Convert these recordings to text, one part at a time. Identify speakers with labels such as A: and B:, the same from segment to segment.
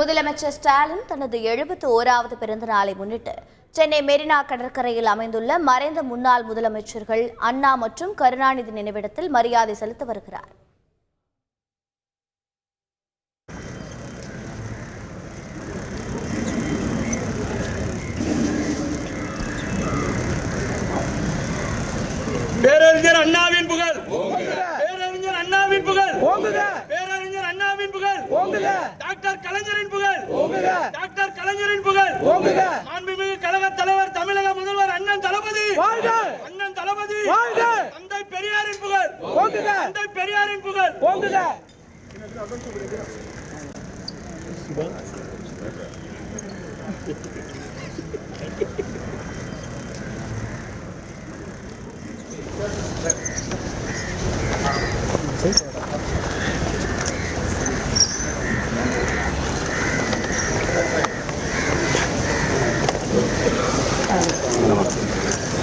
A: முதலமைச்சர் ஸ்டாலின் தனது எழுபத்து ஓராவது பிறந்த நாளை முன்னிட்டு சென்னை மெரினா கடற்கரையில் அமைந்துள்ள மறைந்த முன்னாள் முதலமைச்சர்கள் அண்ணா மற்றும் கருணாநிதி நினைவிடத்தில் மரியாதை செலுத்த வருகிறார்.
B: பேரறிஞர் அண்ணாவின் புகழ். பேரறிஞர் அண்ணாவின் புகழ்.
C: ஓங்குக.
B: டாக்டர் கலைஞரின் புகழ்.
C: ஓங்குக.
B: டாக்டர் கலைஞரின் புகழ்.
C: ஓங்குக.
B: மாண்புமிகு கழக தலைவர் தமிழக முதல்வர் அண்ணன் தளபதி.
C: வாழ்க.
B: அண்ணன் தளபதி.
C: வாழ்க.
B: தந்தை பெரியாரின் புகழ்.
C: ஓங்குக.
B: தந்தை பெரியாரின் புகழ்.
C: ஓங்குக.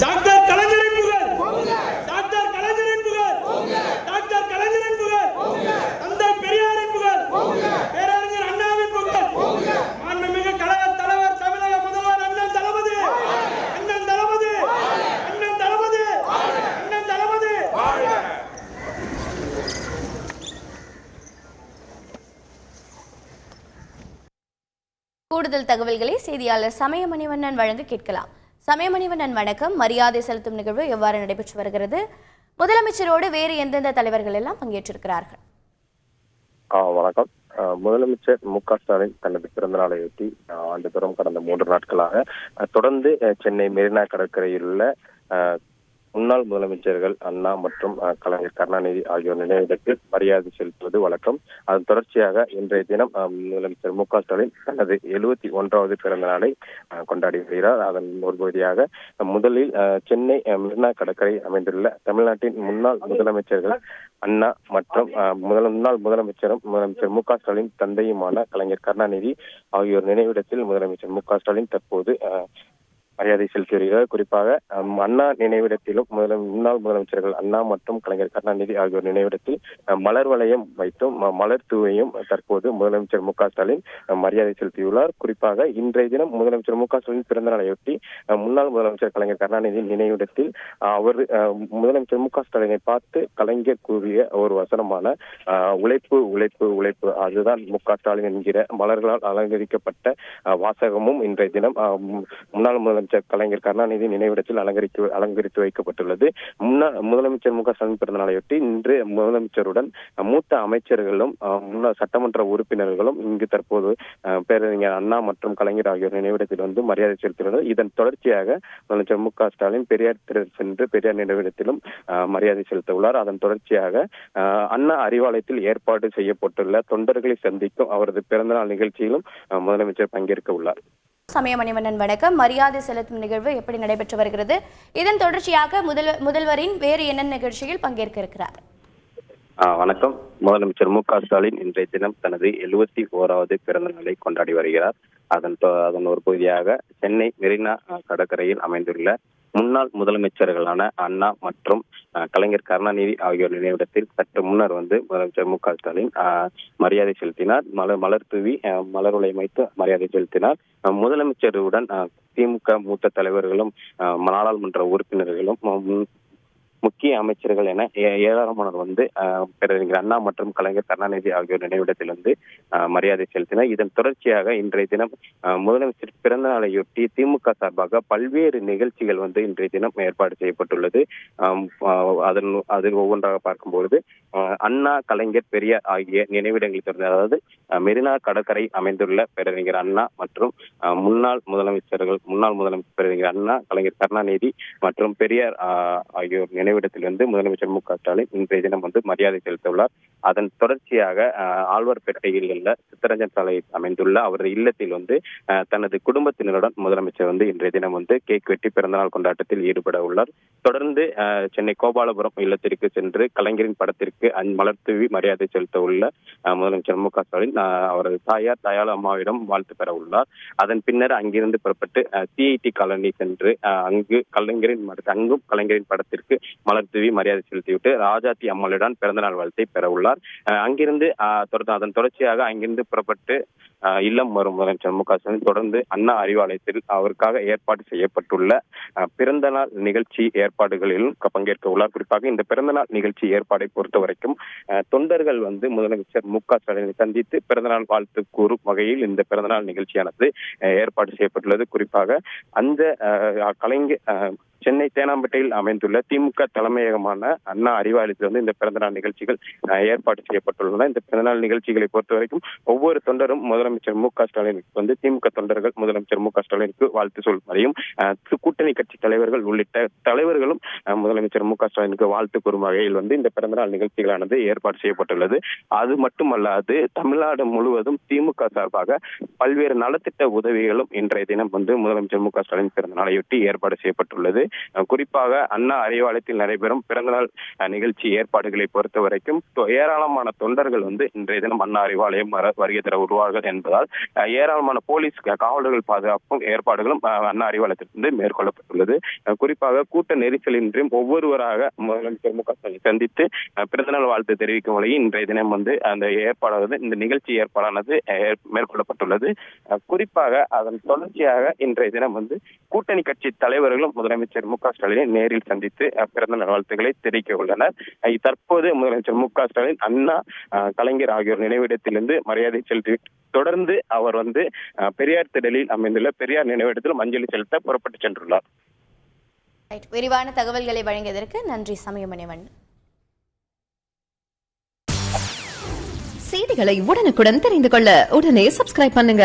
B: டாக்டர் கலைஞரின் புகழ் டாக்டர் கலைஞரின் புகழ் டாக்டர் கலைஞரின் புகழ் தந்தை பெரியாரின் புகழ் பேரறிஞர் அண்ணாவின் புகழ் மாண்புமிகு கழக தலைவர் தமிழக முதல்வர் அண்ணன் தளபதி அண்ணன் தளபதி அண்ணன் தளபதி அண்ணன் தளபதி
A: கூடுதல் தகவல்களை செய்தியாளர் சமயமணிவண்ணன் வழங்க கேட்கலாம். சமயமணிவண்ணன் வணக்கம். மரியாதை செலுத்தும் நிகழ்வு எவ்வாறு நடைபெற்று வருகிறது? முதலமைச்சரோடு வேறு எந்தெந்த தலைவர்கள் எல்லாம் பங்கேற்றிருக்கிறார்கள்?
D: வணக்கம். முதலமைச்சர் மு க ஸ்டாலின் தனது பிறந்த நாளையொட்டி ஆண்டு ஆண்டுதோறும் கடந்த மூன்று நாட்களாக தொடர்ந்து சென்னை மெரினா கடற்கரையில் உள்ள முன்னாள் முதலமைச்சர்கள் அண்ணா மற்றும் கலைஞர் கருணாநிதி ஆகியோர் நினைவிடத்தில் மரியாதை செலுத்துவது வழக்கம். அதன் தொடர்ச்சியாக இன்றைய தினம் முதலமைச்சர் மு க ஸ்டாலின் தனது எழுபத்தி ஒன்றாவது பிறந்த நாளை கொண்டாடி வருகிறார். அதன் ஒரு பகுதியாக முதலில் சென்னை மெரினா கடற்கரை அமைந்துள்ள தமிழ்நாட்டின் முன்னாள் முதலமைச்சர்கள் அண்ணா மற்றும் அஹ், முதல் முன்னாள் முதலமைச்சரும் முதலமைச்சர் மு க ஸ்டாலின் தந்தையுமான கலைஞர் கருணாநிதி ஆகியோர் நினைவிடத்தில் முதலமைச்சர் மு க ஸ்டாலின் தற்போது அஹ், மரியாதை செலுத்தி வருகிறார் குறிப்பாக அண்ணா நினைவிடத்திலும் முதல முன்னாள் முதலமைச்சர்கள் அண்ணா மற்றும் கலைஞர் கருணாநிதி ஆகியோர் நினைவிடத்தில் மலர் வளையம் வைத்தும் மலர் தூவையும் தற்போது முதலமைச்சர் மு க ஸ்டாலின் மரியாதை செலுத்தியுள்ளார். குறிப்பாக இன்றைய தினம் முதலமைச்சர் மு க ஸ்டாலின் பிறந்த நாளையொட்டி முன்னாள் முதலமைச்சர் கலைஞர் கருணாநிதி நினைவிடத்தில் அவர் அஹ், முதலமைச்சர் மு க ஸ்டாலினை பார்த்து கலைஞர் கூறிய ஒரு வசனமான உழைப்பு உழைப்பு உழைப்பு அதுதான் மு க ஸ்டாலின் என்கிற மலர்களால் அலங்கரிக்கப்பட்ட வாசகமும் இன்றைய தினம் முன்னாள் முதலமைச்சர் கலைஞர் கருணாநிதி நினைவிடத்தில் அலங்கரித்து அலங்கரித்து வைக்கப்பட்டுள்ளது. முன்னாள் முதலமைச்சர் மு க ஸ்டாலின் பிறந்த நாளையொட்டி இன்று முதலமைச்சருடன் மூத்த அமைச்சர்களும் முன்னாள் சட்டமன்ற உறுப்பினர்களும் இங்கு தற்போது பேரறிஞர் அண்ணா மற்றும் கலைஞர் ஆகியோர் நினைவிடத்தில் வந்து மரியாதை செலுத்தியுள்ளனர். இதன் தொடர்ச்சியாக முதலமைச்சர் மு க ஸ்டாலின் பெரியார் சென்று பெரியார் நினைவிடத்திலும் மரியாதை செலுத்த உள்ளார். அதன் தொடர்ச்சியாக அண்ணா அறிவாலயத்தில் ஏற்பாடு செய்யப்பட்டுள்ள தொண்டர்களை சந்திக்கும் அவரது பிறந்தநாள் நிகழ்ச்சியிலும் முதலமைச்சர் பங்கேற்க உள்ளார்.
A: சமய மணிவண்ணன் வணக்கம். மரியாதை செலுத்தும் நிகழ்வு எப்படி நடைபெற்று வருகிறது? இதன் தொடர்ச்சியாக முதல் முதல்வரின் வேறு என்ன நிகழ்ச்சியில் பங்கேற்க இருக்கிறார்
D: வணக்கம். முதலமைச்சர் மு க ஸ்டாலின் இன்றைய தினம் தனது எழுபத்தி ஓராவது பிறந்த நாளை கொண்டாடி வருகிறார். அதன் அதன் ஒரு பகுதியாக சென்னை மெரினா கடற்கரையில் அமைந்துள்ள முன்னாள் முதலமைச்சர்களான அண்ணா மற்றும் கலைஞர் கருணாநிதி ஆகியோர் நினைவிடத்தில் சற்று முன்னர் வந்து முதலமைச்சர் மு க ஸ்டாலின் மரியாதை செலுத்தினார். மலர் மலர் தூவி அ, மலர் உலை வைத்து மரியாதை செலுத்தினார். முதலமைச்சருடன் திமுக மூத்த தலைவர்களும் நாடாளுமன்ற உறுப்பினர்களும் முக்கிய அமைச்சர்கள் என ஏ- ஏராளமானோர் வந்து பேரறிஞர் அண்ணா மற்றும் கலைஞர் கருணாநிதி ஆகியோர் நினைவிடத்தில் வந்து மரியாதை செலுத்தினர். இதன் தொடர்ச்சியாக இன்றைய தினம் முதலமைச்சர் பிறந்த நாளையொட்டி திமுக சார்பாக பல்வேறு நிகழ்ச்சிகள் வந்து இன்றைய தினம் ஏற்பாடு செய்யப்பட்டுள்ளது. அதன் அதில் ஒவ்வொன்றாக பார்க்கும்பொழுது அண்ணா கலைஞர் பெரியார் ஆகிய நினைவிடங்களை தொடர்ந்து அதாவது மெரினா கடற்கரை அமைந்துள்ள பேரறிஞர் அண்ணா மற்றும் முன்னாள் முதலமைச்சர்கள் முன்னாள் முதலமைச்சர் பேரறிஞர் அண்ணா கலைஞர் கருணாநிதி மற்றும் பெரியார் ஆஹ், ஆகியோர் நினைவிடத்தில் வந்து முதலமைச்சர் மு க ஸ்டாலின் இன்றைய தினம் வந்து மரியாதை செலுத்த உள்ளார் அதன் தொடர்ச்சியாக ஆழ்வார்பேட்டையில் உள்ள சித்தரஞ்சன் சாலையில் அமைந்துள்ள அவரது இல்லத்தில் வந்து தனது குடும்பத்தினருடன் முதலமைச்சர் வந்து இன்றைய தினம் வந்து கேக் வெட்டி பிறந்தநாள் கொண்டாட்டத்தில் ஈடுபட உள்ளார். தொடர்ந்து சென்னை கோபாலபுரம் இல்லத்திற்கு சென்று கலைஞரின் படத்திற்கு அஞ் மலர் தூவி மரியாதை செலுத்த உள்ள முதலமைச்சர் மு க ஸ்டாலின் அவரது தாயார் தயாளு அம்மாவிடம் வாழ்த்து பெற உள்ளார் அதன் பின்னர் அங்கிருந்து புறப்பட்டு சிஐடி காலனி சென்று அஹ், அங்கு கலைஞரின் அங்கும் கலைஞரின் படத்திற்கு மலர் தூவி மரியாதை செலுத்திவிட்டு ராஜாத்தி அம்மாளிடம் பிறந்தநாள் வாழ்த்தை பெற உள்ளார் அஹ், அங்கிருந்து அஹ், அதன் தொடர்ச்சியாக அங்கிருந்து புறப்பட்டு இல்லம் வரும் முதலமைச்சர் மு க ஸ்டாலின் தொடர்ந்து அண்ணா அறிவாலயத்தில் அவருக்காக ஏற்பாடு செய்யப்பட்டுள்ள பிறந்தநாள் நிகழ்ச்சி ஏற்பாடுகளிலும் பங்கேற்க உள்ளார். குறிப்பாக இந்த பிறந்தநாள் நிகழ்ச்சி ஏற்பாடை பொறுத்த வரைக்கும் தொண்டர்கள் வந்து முதலமைச்சர் மு க ஸ்டாலினை சந்தித்து பிறந்தநாள் வாழ்த்து கூறும் வகையில் இந்த பிறந்தநாள் நிகழ்ச்சியானது அஹ், ஏற்பாடு செய்யப்பட்டுள்ளது. குறிப்பாக அந்த கலைஞர் சென்னை தேனாம்பேட்டையில் அமைந்துள்ள திமுக தலைமையகமான அண்ணா அறிவாலயத்தில் வந்து இந்த பிறந்தநாள் நிகழ்ச்சிகள் ஏற்பாடு செய்யப்பட்டுள்ளன. இந்த பிறந்தநாள் நிகழ்ச்சிகளை பொறுத்த வரைக்கும் ஒவ்வொரு தொண்டரும் முதல் முதலமைச்சர் மு க ஸ்டாலினுக்கு வந்து திமுக தொண்டர்கள் முதலமைச்சர் மு க ஸ்டாலினுக்கு வாழ்த்து சொல்வதையும் கூட்டணி கட்சி தலைவர்கள் உள்ளிட்ட தலைவர்களும் முதலமைச்சர் மு க ஸ்டாலினுக்கு வாழ்த்து கூறும் வகையில் வந்து இந்த பிறந்தநாள் நிகழ்ச்சிகளானது ஏற்பாடு செய்யப்பட்டுள்ளது. அது மட்டுமல்லாது தமிழ்நாடு முழுவதும் திமுக சார்பாக பல்வேறு நலத்திட்ட உதவிகளும் இன்றைய தினம் வந்து முதலமைச்சர் மு க ஸ்டாலின் பிறந்த நாளையொட்டி ஏற்பாடு செய்யப்பட்டுள்ளது. குறிப்பாக அண்ணா அறிவாலயத்தில் நடைபெறும் பிறந்தநாள் நிகழ்ச்சி ஏற்பாடுகளை பொறுத்த வரைக்கும் ஏராளமான தொண்டர்கள் வந்து இன்றைய தினம் அண்ணா அறிவாலயம் வருகை தர வருவார்கள் என்பதால் ஏராளமான போலீஸ் காவலர்கள் பாதுகாப்பும் ஏற்பாடுகளும் அண்ணா அறிவாலயத்திலிருந்து மேற்கொள்ளப்பட்டுள்ளது. குறிப்பாக கூட்ட நெரிசலின்றியும் ஒவ்வொருவராக முதலமைச்சர் மு க ஸ்டாலின் சந்தித்து பிறந்தநாள் வாழ்த்து தெரிவிக்கும் வகையில் இன்றைய தினம் வந்து அந்த ஏற்பாடானது இந்த நிகழ்ச்சி ஏற்பாடானது மேற்கொள்ளப்பட்டுள்ளது. குறிப்பாக அதன் தொடர்ச்சியாக இன்றைய தினம் வந்து கூட்டணி கட்சி தலைவர்களும் முதலமைச்சர் மு க ஸ்டாலினை நேரில் சந்தித்து அஹ், பிறந்த நாள் வாழ்த்துக்களை தெரிவிக்க உள்ளனர். தற்போது முதலமைச்சர் மு க ஸ்டாலின் அண்ணா கலைஞர் ஆகியோர் நினைவிடத்திலிருந்து மரியாதை செலுத்தி தொடர்ந்து அவர் வந்து பெரியார் திடலில் அமைந்துள்ள பெரியார் நினைவிடத்தில் அஞ்சலி செலுத்த புறப்பட்டு சென்றுள்ளார்.
A: ரைட் விரிவான தகவல்களை வழங்கியதற்கு நன்றி சமயமணிவன்.
C: செய்திகளை உடனுக்குடன் தெரிந்து கொள்ள உடனே சப்ஸ்கிரைப் பண்ணுங்க.